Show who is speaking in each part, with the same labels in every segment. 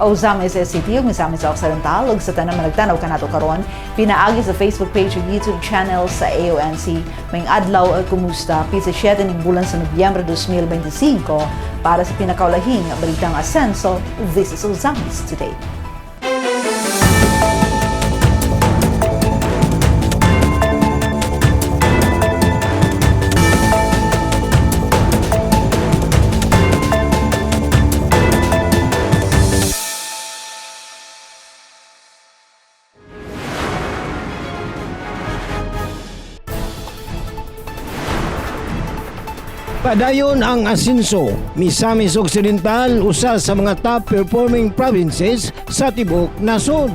Speaker 1: o Zamis City ug Misamis Occidental ug sa tanang managtanaw kanato karon. Pinaagi sa Facebook page ug YouTube channel sa AONC may adlaw ug kumusta? Pisa 7 ning bulan sa Nobyembre 2025 para sa pinakaulahing balitang asenso. This is Ozamis today
Speaker 2: Padayon ang Asinso, Misamis Occidental, usa sa mga top performing provinces sa tibok nasod.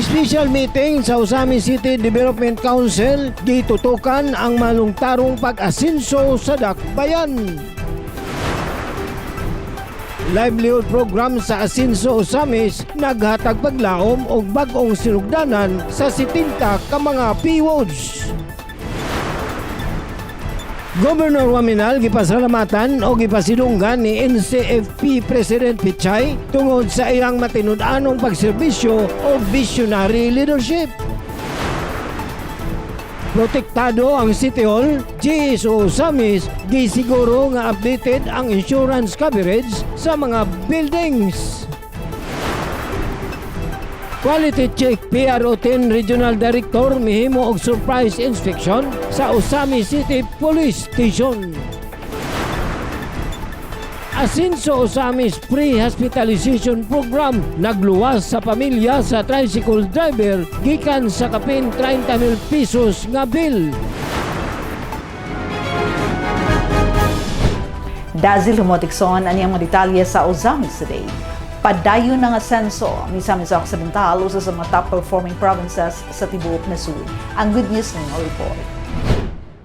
Speaker 2: Special meeting sa Usami City Development Council gitutukan ang malungtarong pag-asinso sa Dakbayan. Livelihood program sa Asinso Usamis naghatag paglaom og bag-ong sinugdanan sa 70 ka mga PWODs. Governor Waminal gipasalamatan o gipasilunggan ni NCFP President Pichay tungod sa iyang matinud-anong pagserbisyo o visionary leadership. Protektado ang City Hall, GSO Samis, gisiguro nga updated ang insurance coverage sa mga buildings. Quality check PRO10 Regional Director mihimo og surprise inspection sa Usami City Police Station. Asinso Usami's pre-hospitalization program nagluwas sa pamilya sa tricycle driver gikan sa kapin 30,000 pesos nga bill.
Speaker 1: Dazil Humotikson ang mga detalye sa Ozamis today. Padayon ng asenso ni Misamis Occidental usa sa mga top performing provinces sa tibuok na Sud. Ang good news ng report.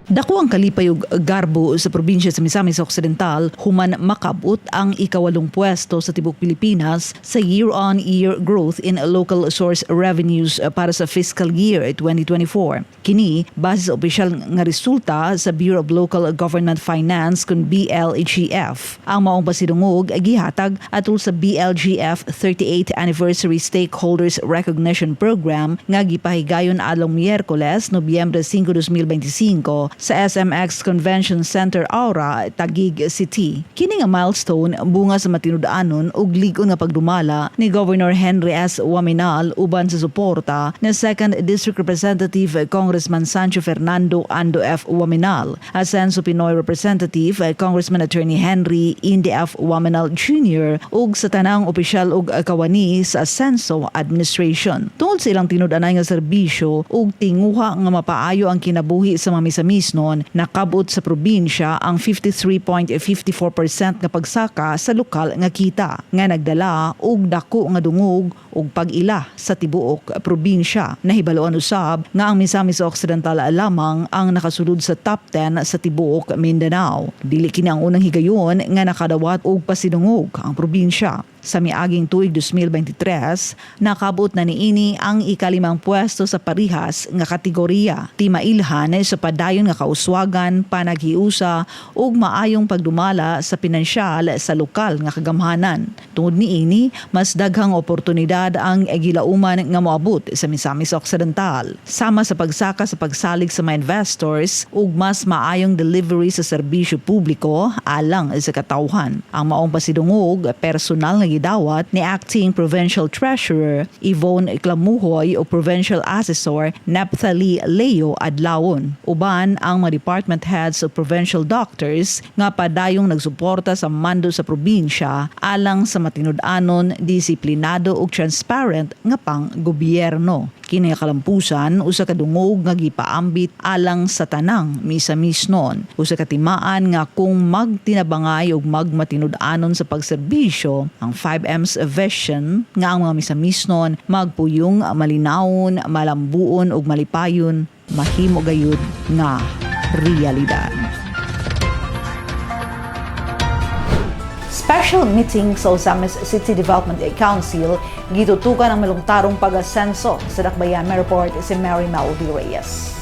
Speaker 1: Dako ang kalipay ug garbo sa probinsya sa Misamis Occidental human makabot ang ikawalong pwesto sa tibok Pilipinas sa year-on-year growth in local source revenues para sa fiscal year 2024. Kini base sa opisyal nga resulta sa Bureau of Local Government Finance kun BLGF. Ang maong pasidungog gihatag atol sa BLGF 38th Anniversary Stakeholders Recognition Program nga gipahigayon along Miyerkules, Nobyembre 5, 2025 sa SMX Convention Center Aura, Taguig City. Kini nga milestone bunga sa matinud-anon ug ligon nga pagdumala ni Governor Henry S. Waminal uban sa suporta ni 2nd District Representative Congressman Sancho Fernando Ando F. Waminal, Asenso Pinoy Representative Congressman Attorney Henry Indy F. Waminal Jr. ug sa tanang opisyal ug kawani sa Asenso Administration. Tungod sa ilang tinud-anay nga serbisyo ug tinguha nga mapaayo ang kinabuhi sa mamisamis noon nakabot sa probinsya ang 53.54% nga pagsaka sa lokal nga kita nga nagdala og dako nga dungog ug pag-ila sa tibuok probinsya. Nahibaloan usab nga ang Misamis Occidental lamang ang nakasulod sa top 10 sa tibuok Mindanao. Dili kini ang unang higayon nga nakadawat og pasidungog ang probinsya. Sa miaging tuig 2023, nakabot na niini ang ikalimang pwesto sa parihas nga kategorya. Timailhan sa padayon nga kauswagan, panaghiusa ug maayong pagdumala sa pinansyal sa lokal nga kagamhanan. Tungod niini, mas daghang oportunidad ang gilauman nga moabot sa Misamis Occidental. Sama sa pagsaka sa pagsalig sa mga investors ug mas maayong delivery sa serbisyo publiko alang sa katawhan. Ang maong pasidungog personal nga gidawat ni Acting Provincial Treasurer Yvonne Clamuhoy o Provincial Assessor Naphtali Leo Adlawon. Uban ang mga department heads o provincial doctors nga padayong nagsuporta sa mando sa probinsya alang sa matinud-anon, disiplinado ug transparent nga pang gobyerno. Kini kalampusan usa ka dungog nga gipaambit alang sa tanang misa-mis noon. Usa ka timaan nga kung magtinabangay ug magmatinud-anon sa pagserbisyo ang 5M's vision nga ang mga misa-mis noon magpuyong malinawon, malambuon ug malipayon mahimo gayud nga realidad. Special meeting sa Osamis City Development Council gitutukan ang malungtarong pag-asenso sa Dakbayan report si Mary Maudi Reyes.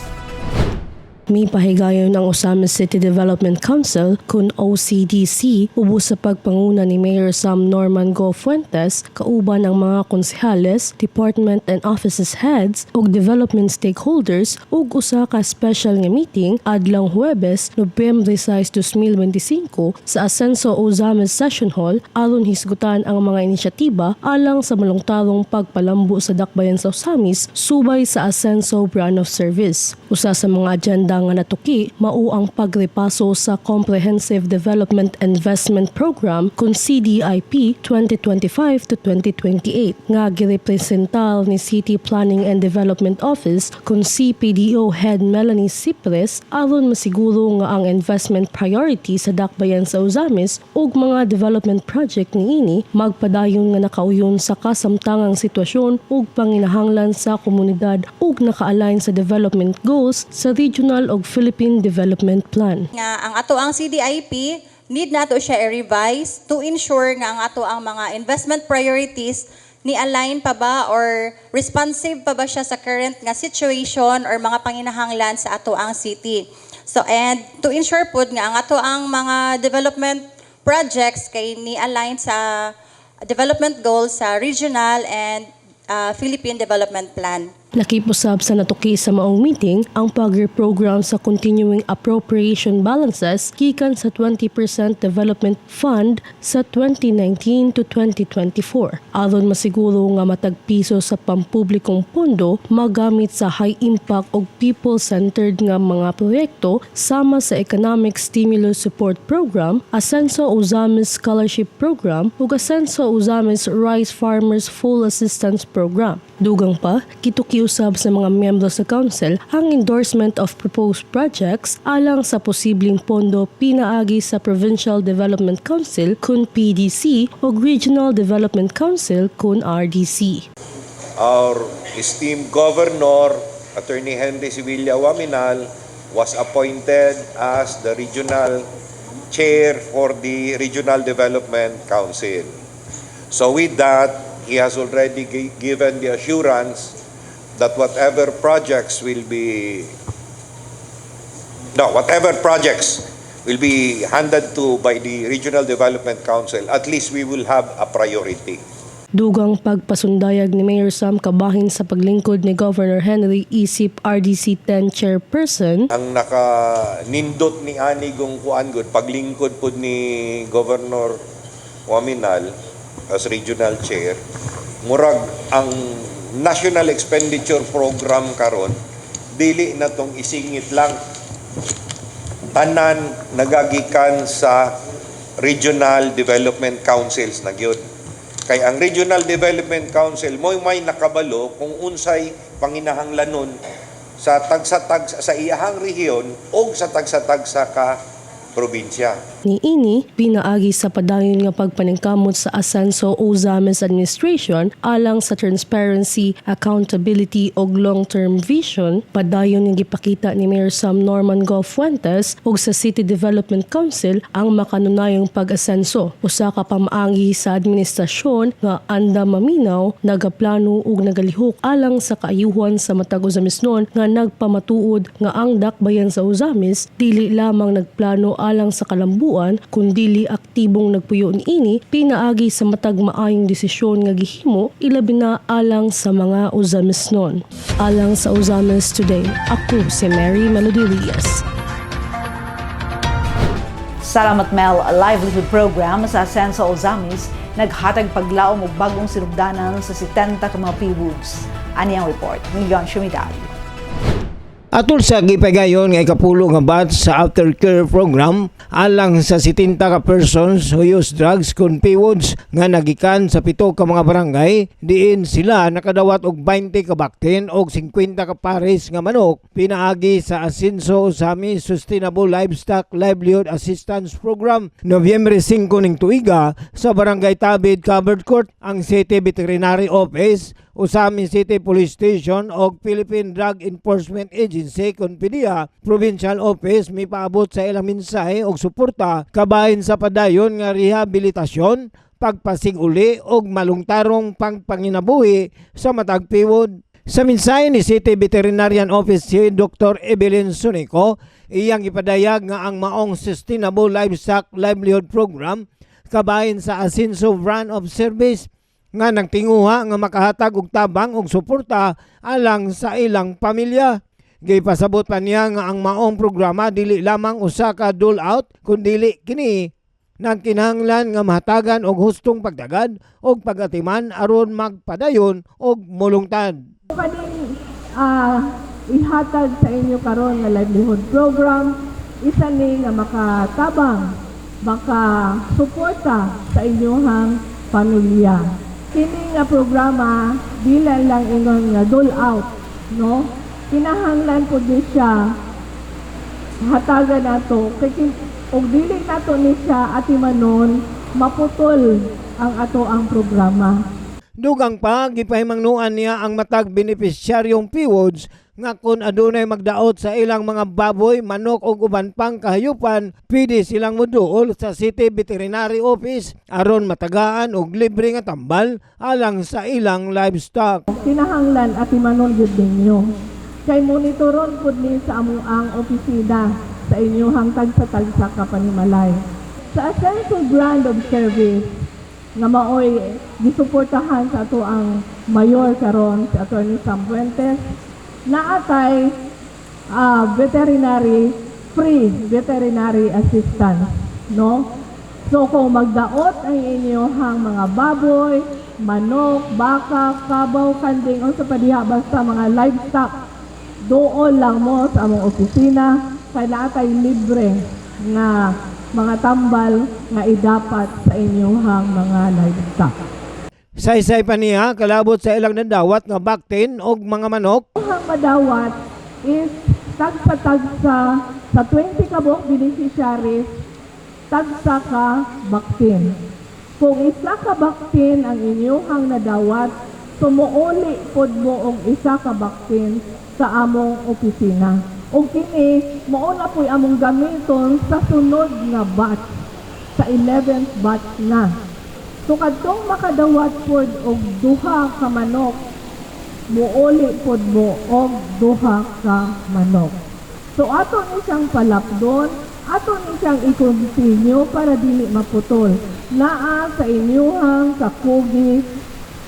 Speaker 3: May pahigayon ng Osamis City Development Council kun OCDC ubos sa pagpanguna ni Mayor Sam Norman Go Fuentes kauban ang mga konsehales, department and offices heads ug development stakeholders ug usa ka special nga meeting adlang Huwebes, Nobyembre 6, 2025 sa Ascenso Ozames Session Hall aron hisgutan ang mga inisyatiba alang sa malungtarong pagpalambo sa dakbayan sa Osamis subay sa Ascenso Brand of Service. Usa sa mga agenda nga natuki mao ang pagrepaso sa Comprehensive Development Investment Program kun CDIP 2025 to 2028 nga girepresentar ni City Planning and Development Office kun CPDO Head Melanie Cipres aron masiguro nga ang investment priority sa dakbayan sa Ozamis ug mga development project niini magpadayon nga nakauyon sa kasamtangang sitwasyon ug panginahanglan sa komunidad ug naka-align sa development goals sa regional ug Philippine Development Plan.
Speaker 4: nga ang ato ang CDIP need nato siya i-revise to ensure nga ang ato ang mga investment priorities ni align pa ba or responsive pa ba siya sa current nga situation or mga panginahanglan sa ato ang city. So and to ensure pud nga ang ato ang mga development projects kay ni align sa development goals sa regional and uh, Philippine Development Plan.
Speaker 3: Nakipusab sa natuki sa maong meeting ang pag-reprogram sa continuing appropriation balances gikan sa 20% development fund sa 2019 to 2024. Aron masiguro nga matag piso sa pampublikong pondo magamit sa high impact o people-centered nga mga proyekto sama sa Economic Stimulus Support Program, Asenso Ozamis Scholarship Program ug Asenso Ozamis Rice Farmers Full Assistance Program. Dugang pa, kitukiusab sa mga miyembro sa council ang endorsement of proposed projects alang sa posibleng pondo pinaagi sa Provincial Development Council kun PDC o Regional Development Council kun RDC.
Speaker 5: our esteemed governor, Attorney Henry Sevilla Waminal, was appointed as the regional chair for the Regional Development Council. So with that, he has already gi- given the assurance that whatever projects will be no, whatever projects will be handed to by the Regional Development Council, at least we will have a priority.
Speaker 3: Dugang pagpasundayag ni Mayor Sam kabahin sa paglingkod ni Governor Henry Isip RDC 10 chairperson
Speaker 5: ang naka-nindot ni Ani Gong Kuan Good, paglingkod po ni Governor Waminal as regional chair, murag ang National Expenditure Program karon dili na tong isingit lang tanan nagagikan sa Regional Development Councils na gyud. Kay ang Regional Development Council mo may nakabalo kung unsay panginahanglanon sa tagsa-tag sa iyahang rehiyon o sa tagsa-tagsa ka probinsya.
Speaker 3: Ni ini, pinaagi sa padayon nga pagpaningkamot sa Asenso Ozames Administration alang sa transparency, accountability o long-term vision, padayon nga gipakita ni Mayor Sam Norman Go Fuentes ug sa City Development Council ang makanunayong pag-asenso. Usa ka pamaagi sa administrasyon nga anda maminaw, nagaplano ug nagalihok alang sa kaayuhan sa matag Ozames noon nga nagpamatuod nga ang dakbayan sa Ozames dili lamang nagplano alang sa kalambuan kundili aktibong nagpuyo ini pinaagi sa matag maayong desisyon nga gihimo ilabi na alang sa mga Ozames noon. Alang sa Ozames today, ako si Mary Melody Reyes.
Speaker 1: Salamat Mel, a livelihood program sa Asenso Ozamis, naghatag paglaom og bagong sinugdanan sa 70 ka mga P-Woods. Ani ang report, Milyon Shumidali.
Speaker 2: Atol sa gipagayon nga ikapulo nga batch sa aftercare program alang sa 70 ka persons who use drugs kun PWODs nga nagikan sa pito ka mga barangay diin sila nakadawat og 20 ka baktin og 50 ka pares nga manok pinaagi sa Asinso Usami Sustainable Livestock Livelihood Assistance Program Nobyembre 5 ning tuiga sa Barangay Tabid Covered Court ang City Veterinary Office Usami City Police Station o Philippine Drug Enforcement Agency kun PDEA Provincial Office mi paabot sa ilang mensahe og suporta kabahin sa padayon nga rehabilitasyon pagpasiguli og malungtarong pangpanginabuhi sa matag piwod sa mensahe ni City Veterinarian Office si Dr. Evelyn Sunico iyang ipadayag nga ang maong Sustainable Livestock Livelihood Program kabahin sa Asinso Run of Service nga nagtinguha nga makahatag og tabang og suporta alang sa ilang pamilya. Gipasabot pa niya nga ang maong programa dili lamang usa ka dole out kundi kini nagkinahanglan nga mahatagan og hustong pagdagad og pagatiman aron magpadayon og mulungtad.
Speaker 6: kaning ah ihatag sa inyo karon nga livelihood program isa ni nga makatabang makasuporta sa inyong pamilya kini nga programa dili lang ingon nga dole out no kinahanglan pud ni siya hatagan nato kay og dili nato ni siya atimanon maputol ang ato ang programa
Speaker 2: Dugang pa, gipahimangnuan niya ang matag benepisyaryong PWODs nga kung adunay magdaot sa ilang mga baboy, manok o uban pang kahayupan, pwede silang muduol sa City Veterinary Office aron matagaan og libre nga tambal alang sa ilang livestock.
Speaker 6: kinahanglan at imanol yun ninyo. Kay monitoron pud ni sa among ang opisina sa inyong tagsa-tagsa ka panimalay. Sa Ascenso Brand of Service nga maoy gisuportahan sa ato ang mayor karon si Attorney Sam Fuentes naatay ah, veterinary free veterinary assistance no So kung magdaot ang inyong mga baboy, manok, baka, kabaw, kanding, o sa padiha basta mga livestock, doon lang mo sa among opisina, kay naatay libre nga mga tambal nga idapat sa inyong mga livestock.
Speaker 2: Saysay pa niya, kalabot sa ilang nadawat nga baktin og mga manok,
Speaker 6: Ang madawat is tagsa-tagsa sa 20 ka buok beneficiaries, tagsa ka baktin. Kung isa ka baktin ang inyong nadawat, sumuuli pod mo og isa ka baktin sa among opisina. O kini, mauna po'y among gamiton sa sunod nga batch, sa 11th batch na. So kadtong makadawat pod og duha ka manok, muuli pod mo og duha ka manok. So ato ni siyang palapdon, ato ni siyang i-continue para dili maputol. Naa sa inyuhang kakugi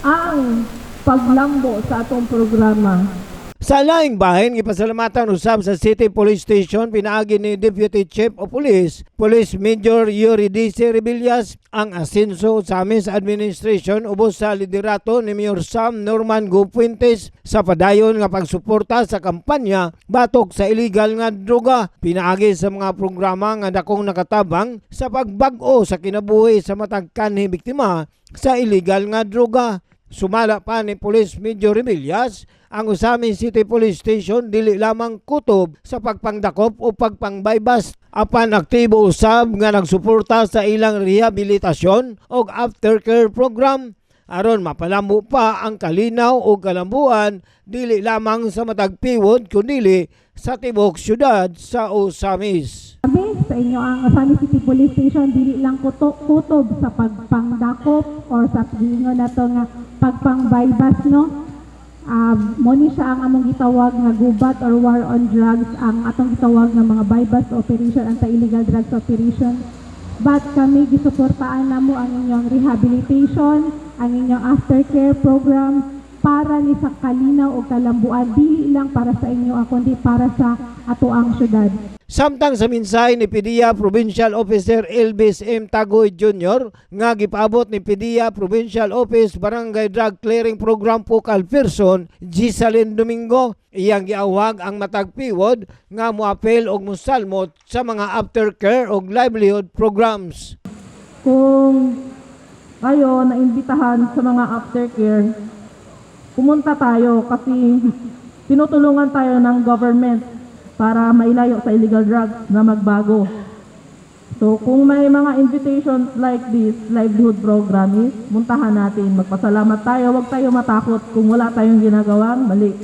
Speaker 6: ang paglambo sa atong programa.
Speaker 2: Sa laing bahin, ipasalamatan usab sa City Police Station pinaagi ni Deputy Chief of Police, Police Major Yuri D.C. Rebillas ang asenso sa amin administration ubos sa liderato ni Mayor Sam Norman Go Fuentes sa padayon nga pagsuporta sa kampanya batok sa illegal nga droga. Pinaagi sa mga programa nga dakong nakatabang sa pagbag-o sa kinabuhi sa matag kanhi biktima sa illegal nga droga. Sumala pa ni Police Major Rebillas ang Usami City Police Station dili lamang kutob sa pagpangdakop o pagpangbaybas apan aktibo usab nga nagsuporta sa ilang rehabilitasyon o aftercare program aron mapalambo pa ang kalinaw o kalambuan dili lamang sa matag piwod kundi sa tibok syudad sa Usamis.
Speaker 6: Kami sa inyo ang Osami City Police Station dili lang kuto, kutob sa pagpangdakop or sa gingon na to nga pagpangbaybas no. Ah, mo ni siya ang among gitawag nga gubat or war on drugs ang atong gitawag nga mga bypass operation anti-illegal drugs operation. But kami gisuportaan namo ang inyong rehabilitation, ang inyong aftercare program para ni sa kalinaw o kalambuan dili lang para sa inyo ah, kundi para sa ato ang syudad.
Speaker 2: Samtang sa minsay ni PDEA Provincial Officer Elvis M. Tagoy Jr. nga gipaabot ni PDEA Provincial Office Barangay Drug Clearing Program Focal Person Gisalin Domingo iyang giawag ang matag piwod nga moapel og mosalmot sa mga aftercare og livelihood programs.
Speaker 6: Kung kayo naimbitahan sa mga aftercare, pumunta tayo kasi tinutulungan tayo ng government para mailayo sa illegal drugs na magbago. So kung may mga invitations like this, livelihood program is, muntahan natin. Magpasalamat tayo, huwag tayo matakot kung wala tayong ginagawang mali.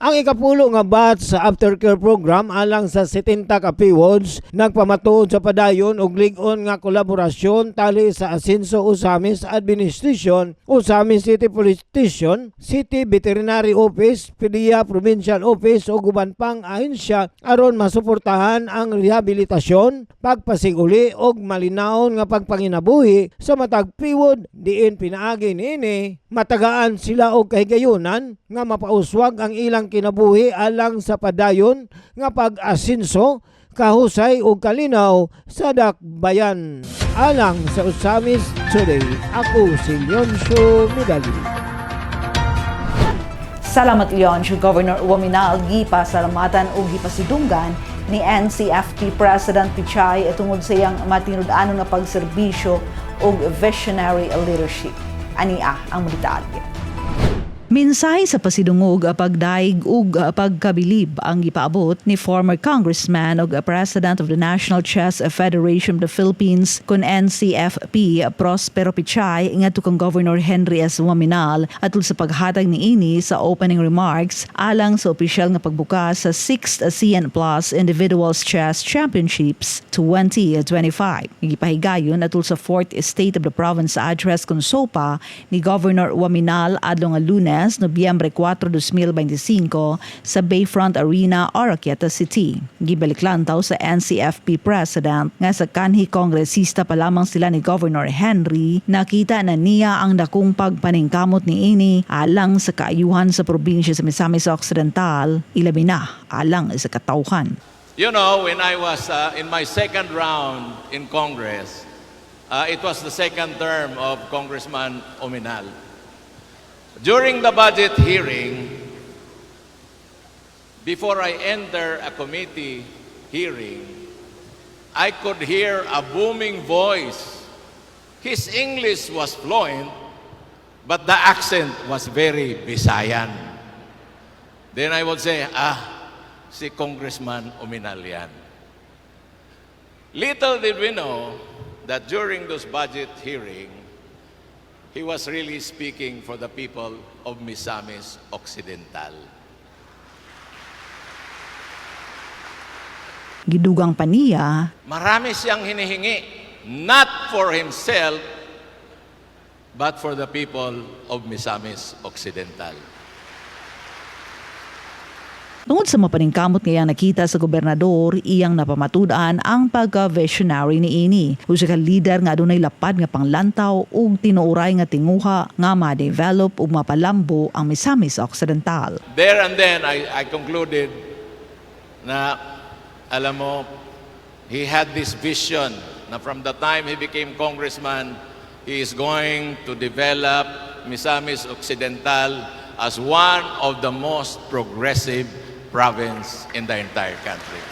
Speaker 2: Ang ikapulo nga batch sa aftercare program alang sa 70 ka PWODs nagpamatuod sa padayon og lig-on nga kolaborasyon tali sa Asenso Usamis Administration, Usamis City Police Station, City Veterinary Office, PDEA Provincial Office o guban pang ahensya aron masuportahan ang rehabilitasyon, pagpasiguli og malinaon nga pagpanginabuhi sa matag PWOD diin pinaagi niini matagaan sila og kahigayunan nga mapauswag ang ilang kinabuhi alang sa padayon nga pag-asinso kahusay ug kalinaw sa dakbayan. Alang sa Usamis Today, ako si Leoncio Midali.
Speaker 1: Salamat Leon, Governor Waminal, gipa salamatan o gipasidunggan ni NCFT President Pichay tungod sa iyang matinud-ano nga pagserbisyo o visionary leadership. Ania ang detalye. Mensahe sa pasidungog a pagdaig ug a pagkabilib ang gipaabot ni former congressman ug president of the National Chess Federation of the Philippines kun NCFP Prospero Pichay ngadto kang Governor Henry S. Waminal atul sa paghatag ni ini sa opening remarks alang sa opisyal nga pagbukas sa 6th ASEAN Plus Individuals Chess Championships 2025. Gipahigayon atul sa 4th State of the Province address kun SOPA ni Governor Waminal adlaw nga Lunes Nobyembre 4, 2025 sa Bayfront Arena, Oroquieta City. Gibalik lantaw sa NCFP President nga sa kanhi kongresista pa lamang sila ni Governor Henry nakita na niya ang dakong pagpaningkamot ni ini alang sa kaayuhan sa probinsya sa Misamis Occidental, ilabi na alang sa katauhan.
Speaker 7: You know, when I was uh, in my second round in Congress, uh, it was the second term of Congressman Ominal. During the budget hearing, before I enter a committee hearing, I could hear a booming voice. His English was fluent, but the accent was very Visayan. Then I would say, ah, si Congressman Uminal. Little did we know that during those budget hearing, he was really speaking for the people of Misamis Occidental.
Speaker 1: Gidugang pa niya
Speaker 7: Marami siyang hinihingi, not for himself, but for the people of Misamis Occidental.
Speaker 1: Tungod sa mapaningkamot ngayang nakita sa gobernador, iyang napamatudan ang pagka-visionary ni ini. Usa ka leader nga adunay lapad nga panglantaw ug tinuuray nga tinguha nga ma-develop ug mapalambo ang Misamis Occidental.
Speaker 7: There and then, I, I concluded na, alam mo, he had this vision na from the time he became congressman, he is going to develop Misamis Occidental as one of the most progressive province in the entire country.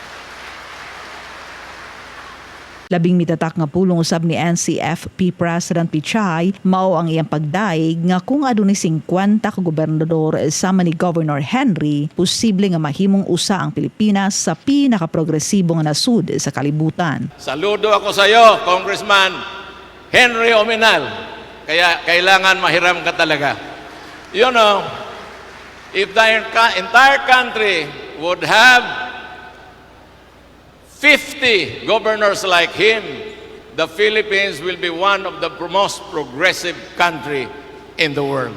Speaker 1: Labing mitatak nga pulong usab ni NCFP President Pichay mao ang iyang pagdaig nga kung adunay 50 ka gobernador sama ni Governor Henry posible nga mahimong usa ang Pilipinas sa pinaka-progresibo nga nasud sa kalibutan.
Speaker 7: Saludo ako sa iyo, Congressman Henry Ominal. Kaya kailangan mahiram ka talaga. You know, if the entire country would have 50 governors like him, the Philippines will be one of the most progressive country in the world.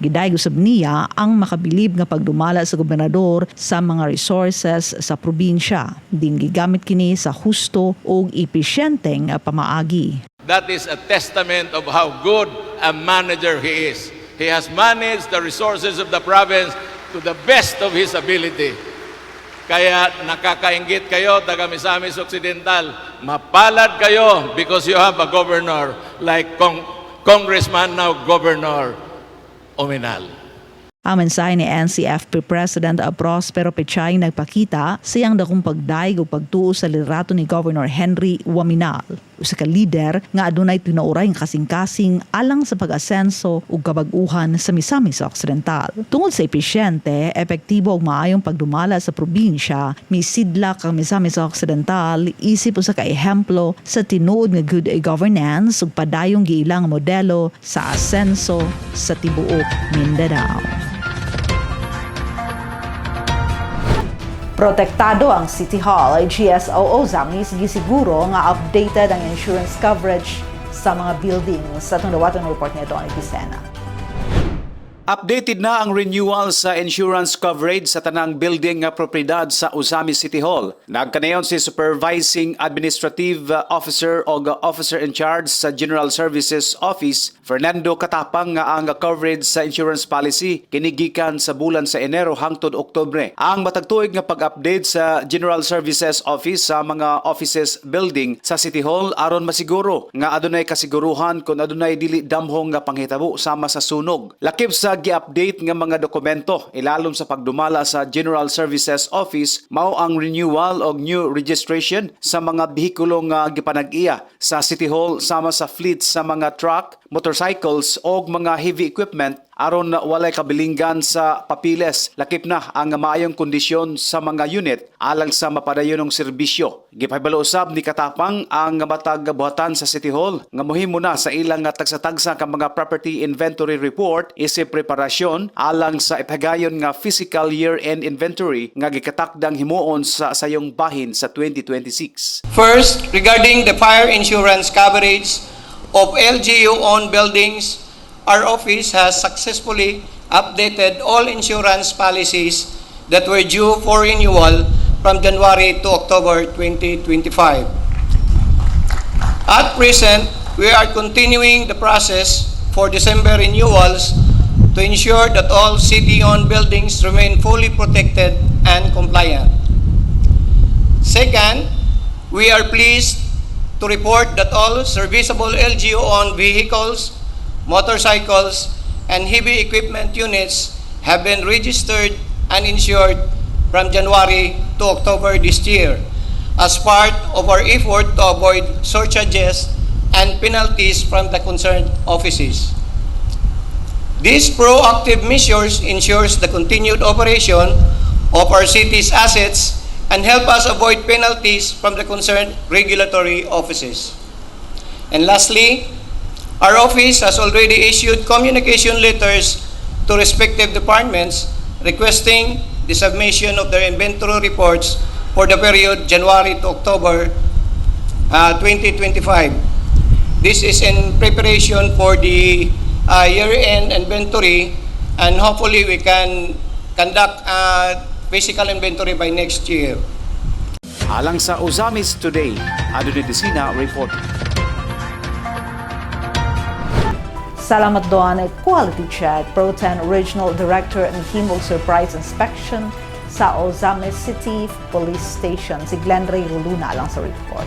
Speaker 1: Giday usab niya ang makabilib nga pagdumala sa gobernador sa mga resources sa probinsya. Din gigamit kini sa husto ug epesyenteng pamaagi.
Speaker 7: That is a testament of how good a manager he is. He has managed the resources of the province to the best of his ability. Kaya nakakaingit kayo, taga Misamis Occidental, mapalad kayo because you have a governor like Cong- Congressman now Governor Ominal.
Speaker 1: Ang mensahe ni NCFP President Prospero Pechay nagpakita sa iyang dakong pagdaig o pagtuo sa liderato ni Governor Henry Waminal. Usa ka lider nga adunay tinuoray nga kasing-kasing alang sa pag-asenso ug kabag-uhan sa Misamis Occidental. Tungod sa epesyente, epektibo ug maayong pagdumala sa probinsya, misidlak ang Misamis Occidental isip usa ka ehemplo sa tinuod nga good governance ug padayong giilang modelo sa asenso sa tibuok Mindanao. Protektado ang City Hall GSOO Zangis gisiguro nga updated ang insurance coverage sa mga buildings sa itong dawatong report nito ang Epicena.
Speaker 8: Updated na ang renewal sa insurance coverage sa tanang building nga propriedad sa Usami City Hall. Nagkanayon si Supervising Administrative Officer o Officer in Charge sa General Services Office, Fernando Katapang nga ang coverage sa insurance policy kinigikan sa bulan sa Enero hangtod Oktubre. Ang matagtuig nga pag-update sa General Services Office sa mga offices building sa City Hall aron masiguro nga adunay kasiguruhan kung adunay dili damhong nga panghitabo sama sa sunog. Lakip sa gi-update nga mga dokumento ilalom sa pagdumala sa General Services Office mao ang renewal og new registration sa mga behikulo nga gipanag-iya sa City Hall sama sa fleet sa mga truck, motorcycles og mga heavy equipment aron walay kabilinggan sa papiles. Lakip na ang maayong kondisyon sa mga unit alang sa mapadayonong serbisyo. Gipahibalo usab ni Katapang ang matag buhatan sa City Hall nga mohimo na sa ilang nga tagsa-tagsa ka mga property inventory report isip preparasyon alang sa ipagayon nga fiscal year-end inventory nga gikatakdang himuon sa sayong bahin sa 2026.
Speaker 9: First, regarding the fire insurance coverage of LGU-owned buildings, our office has successfully updated all insurance policies that were due for renewal from January to October 2025. At present, we are continuing the process for December renewals to ensure that all city-owned buildings remain fully protected and compliant. Second, we are pleased to report that all serviceable LGU-owned vehicles, motorcycles, and heavy equipment units have been registered and insured from January to October this year as part of our effort to avoid surcharges and penalties from the concerned offices. These proactive measures ensures the continued operation of our city's assets and help us avoid penalties from the concerned regulatory offices. And lastly, our office has already issued communication letters to respective departments requesting the submission of their inventory reports for the period January to October uh, 2025. This is in preparation for the uh, year-end inventory and hopefully we can conduct uh, physical inventory by next year.
Speaker 8: Alang sa Usamis Today, Adonai Desina report.
Speaker 1: Salamat doon ay quality check. Pro 10 Regional Director and Himog Surprise Inspection sa Ozamis City Police Station. Si Glenn Ray Luna lang sa report.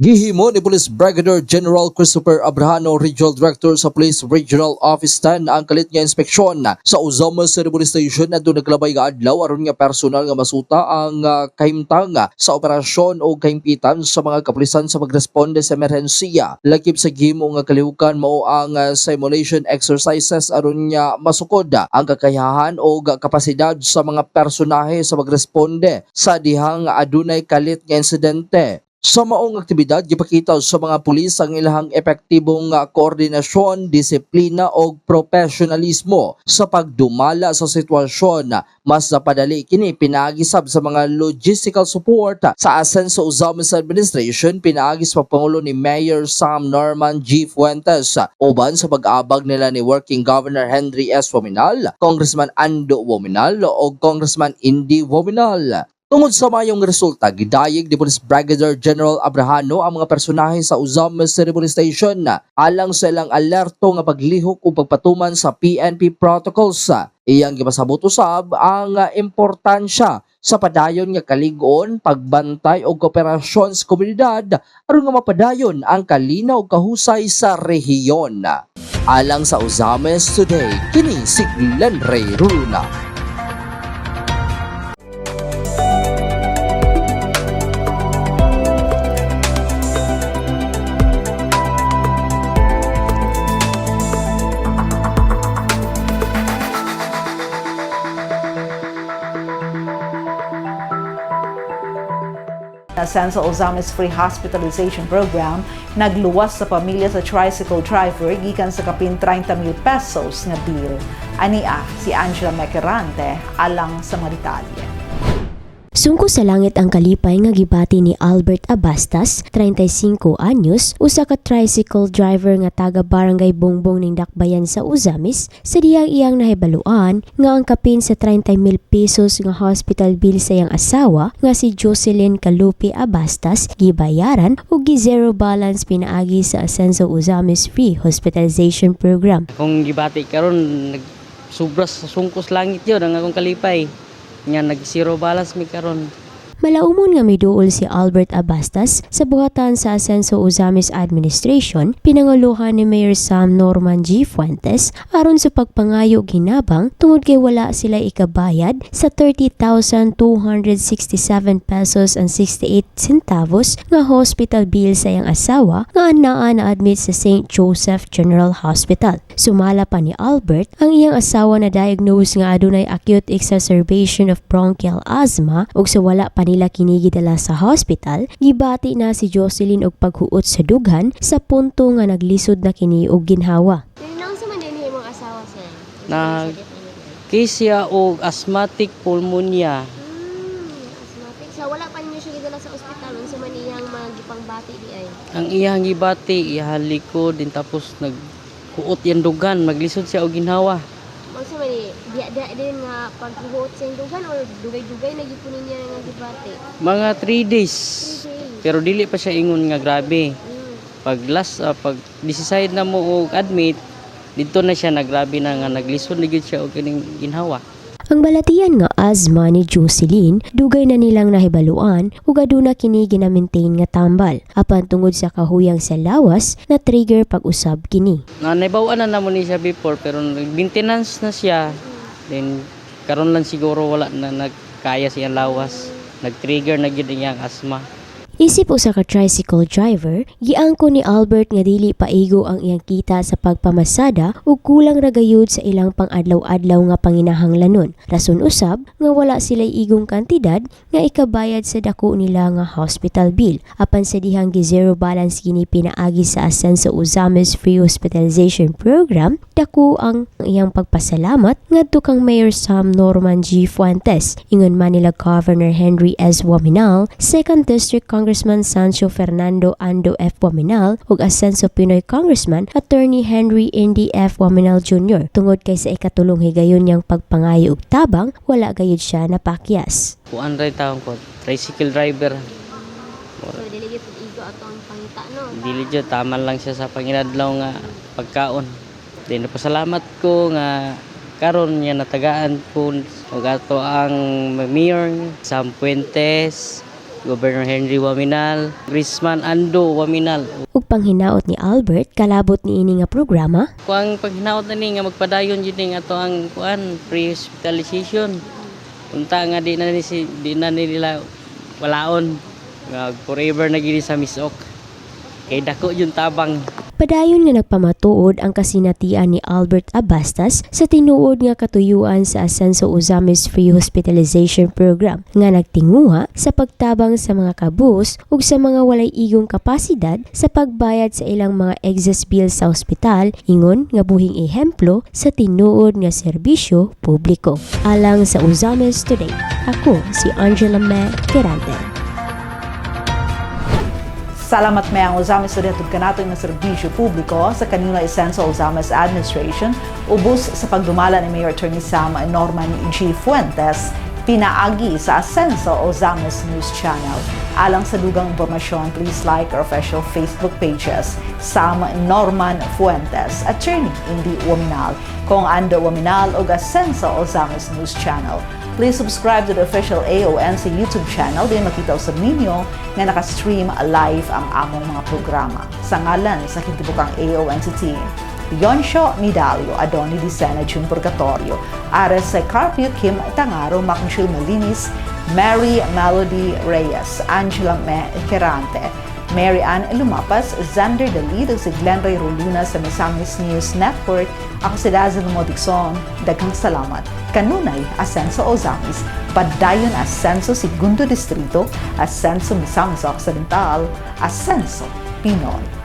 Speaker 10: Gihimo ni Police Brigadier General Christopher Abrahano, Regional Director sa Police Regional Office 10 ang kalit nga inspeksyon sa City Police Station na doon naglabay nga adlaw aron nga personal nga masuta ang uh, kahimtang sa operasyon o kahimpitan sa mga kapulisan sa pagresponde sa emerhensiya. Lakip sa gihimo nga kalihukan mao ang uh, simulation exercises aron nga masukod ang kakayahan o kapasidad sa mga personahe sa pagresponde sa dihang adunay kalit nga insidente. Sa maong aktibidad, gipakita sa mga pulis ang ilahang epektibong uh, koordinasyon, disiplina o profesionalismo sa pagdumala sa sitwasyon. Mas napadali kini pinagisab sa mga logistical support sa Asenso Uzamis Administration pinaagis pa Pangulo ni Mayor Sam Norman G. Fuentes uban sa pag-abag nila ni Working Governor Henry S. Wominal, Congressman Ando Wominal o Congressman Indy Wominal. Tungod sa mayong resulta, gidayeg ni Police Brigadier General Abrahano ang mga personahe sa City Police Station alang sa ilang alerto nga paglihok o pagpatuman sa PNP protocols. Iyang gipasabot usab ang importansya sa padayon nga kaligon, pagbantay o kooperasyon sa komunidad aron nga mapadayon ang kalinaw kahusay sa rehiyon. Alang sa Uzamis Today, kini si Glenn Ray Runa.
Speaker 1: Asenso Ozamis Free Hospitalization Program nagluwas sa pamilya sa tricycle driver gikan sa kapin 30,000 pesos nga bill. Ania si Angela Mequerante alang sa mga detalye.
Speaker 11: Sungko sa langit ang kalipay nga gibati ni Albert Abastas, 35 anyos, usa ka tricycle driver nga taga Barangay Bongbong ning Dakbayan sa Uzamis, sa diyang iyang nahibaluan nga ang kapin sa 30,000 pesos nga hospital bill sa iyang asawa nga si Jocelyn Kalupi Abastas gibayaran ug gi zero balance pinaagi sa Asenso Uzamis Free Hospitalization Program.
Speaker 12: Kung gibati karon nag sobras sa sungkos langit yun ang akong kalipay. Nga nag zero balance mi karon.
Speaker 11: Malaumon nga miduol si Albert Abastas sa buhatan sa Asenso Uzamis Administration, pinanguluhan ni Mayor Sam Norman G. Fuentes aron sa pagpangayo ginabang tungod kay wala sila ikabayad sa 30,267 pesos and 68 centavos nga hospital bill sa iyang asawa nga anaa na admit sa St. Joseph General Hospital. Sumala pa ni Albert ang iyang asawa na diagnose nga adunay acute exacerbation of bronchial asthma ug sa wala pa nila kinigidala sa hospital, gibati na si Jocelyn og paghuot sa dughan sa punto nga naglisod na kini og ginhawa.
Speaker 13: Nang sa man imong asawa sir?
Speaker 12: Na kisya og asthmatic pneumonia.
Speaker 13: Hmm, asthmatic. So wala pa siya gidala sa ospital unsa man iyang mga gipangbati di ay.
Speaker 12: Ang iyang gibati ihaliko din tapos naghuot yan dugan, maglisod siya og ginhawa.
Speaker 13: Unsa man ni diya diya din nga paghuot sa indugan or dugay-dugay na gipunin niya nga gibati.
Speaker 12: Mga 3 days.
Speaker 13: Okay.
Speaker 12: Pero dili pa siya ingon nga grabe.
Speaker 13: Hmm.
Speaker 12: Pag last ah, pag decide na mo og admit, dito na siya nagrabe na nga naglisod na gyud siya og kining ginhawa.
Speaker 11: Ang balatian nga asthma ni Jocelyn, dugay na nilang nahibaluan ug aduna kini gina-maintain nga tambal. Apan tungod sa kahuyang sa lawas, na trigger pag-usab kini.
Speaker 12: Na naibawan na namon ni siya before pero maintenance na siya. Then karon lang siguro wala na nagkaya siyang lawas. Nag-trigger na gyud iyang asthma.
Speaker 11: Isip usa ka tricycle driver, giangko ni Albert nga dili paigo ang iyang kita sa pagpamasada ug kulang ra gayud sa ilang pang-adlaw-adlaw nga panginahanglanon. Rason usab nga wala sila igong kantidad nga ikabayad sa dako nila nga hospital bill. Apan sa dihang gi zero balance kini pinaagi sa Asenso Uzamis Free Hospitalization Program, dako ang iyang pagpasalamat ngadto kang Mayor Sam Norman G. Fuentes, ingon Manila Governor Henry S. Waminal, 2nd District Congressman Sancho Fernando Ando F. Waminal ug Asenso Pinoy Congressman Attorney Henry Indy F. Waminal Jr. tungod kay sa ikatulong higayon niyang pagpangayo ug tabang, wala gayud siya napakyas.
Speaker 12: Kuan ray taon ko, tricycle driver.
Speaker 13: So dili gyud igo ato ang pangita no.
Speaker 12: Dili tama lang siya sa panginadlaw nga pagkaon. Then pasalamat ko nga karon niya natagaan ko ug ato ang mayor Sam Puentes, Governor Henry Waminal, Grisman Ando Waminal.
Speaker 11: Ug panghinaot ni Albert kalabot ni ini nga programa,
Speaker 12: Kuang paghinaot na ni nga magpadayon jud ning ato ang kuan pre-hospitalization. Unta nga di na ni si di na nila walaon nga forever na gini sa misok. Kay dako yung tabang.
Speaker 11: Padayon nga nagpamatuod ang kasinatian ni Albert Abastas sa tinuod nga katuyuan sa Asenso Uzamis Free Hospitalization Program nga nagtinguha sa pagtabang sa mga kabus ug sa mga walay igong kapasidad sa pagbayad sa ilang mga excess bill sa ospital ingon nga buhing ehemplo sa tinuod nga serbisyo publiko. Alang sa Uzamis Today, ako si Angela Me Quirante.
Speaker 1: Salamat may ang Ozamis sa detod kanato ng serbisyo publiko sa kanina Essential Ozamis Administration ubos sa pagdumala ni Mayor Attorney Sam Norman G. Fuentes pinaagi sa Asenso Ozamis News Channel. Alang sa dugang impormasyon, please like our official Facebook pages, Sam Norman Fuentes, Attorney Indy Waminal, Kong Ando Waminal o Asenso Ozamis News Channel. Please subscribe to the official AONC YouTube channel din makita sa ninyo nga nakastream live ang among mga programa. Sa ngalan sa kitibukang AONC team, Beyoncio Midalio, Adoni Dicena Jun Purgatorio, Ares sa Carpio Kim Tangaro, Makunshil Malinis, Mary Melody Reyes, Angela Me Querante, Mary Ann Lumapas, Xander Dalid, ug si Glenn Ray Roluna sa Misamis News Network. Ako si Dazzle Modixon. Daghang salamat. Kanunay, Asenso Ozamis, Padayon Asenso Segundo Distrito, Asenso Misamis Occidental, Asenso Pinoy.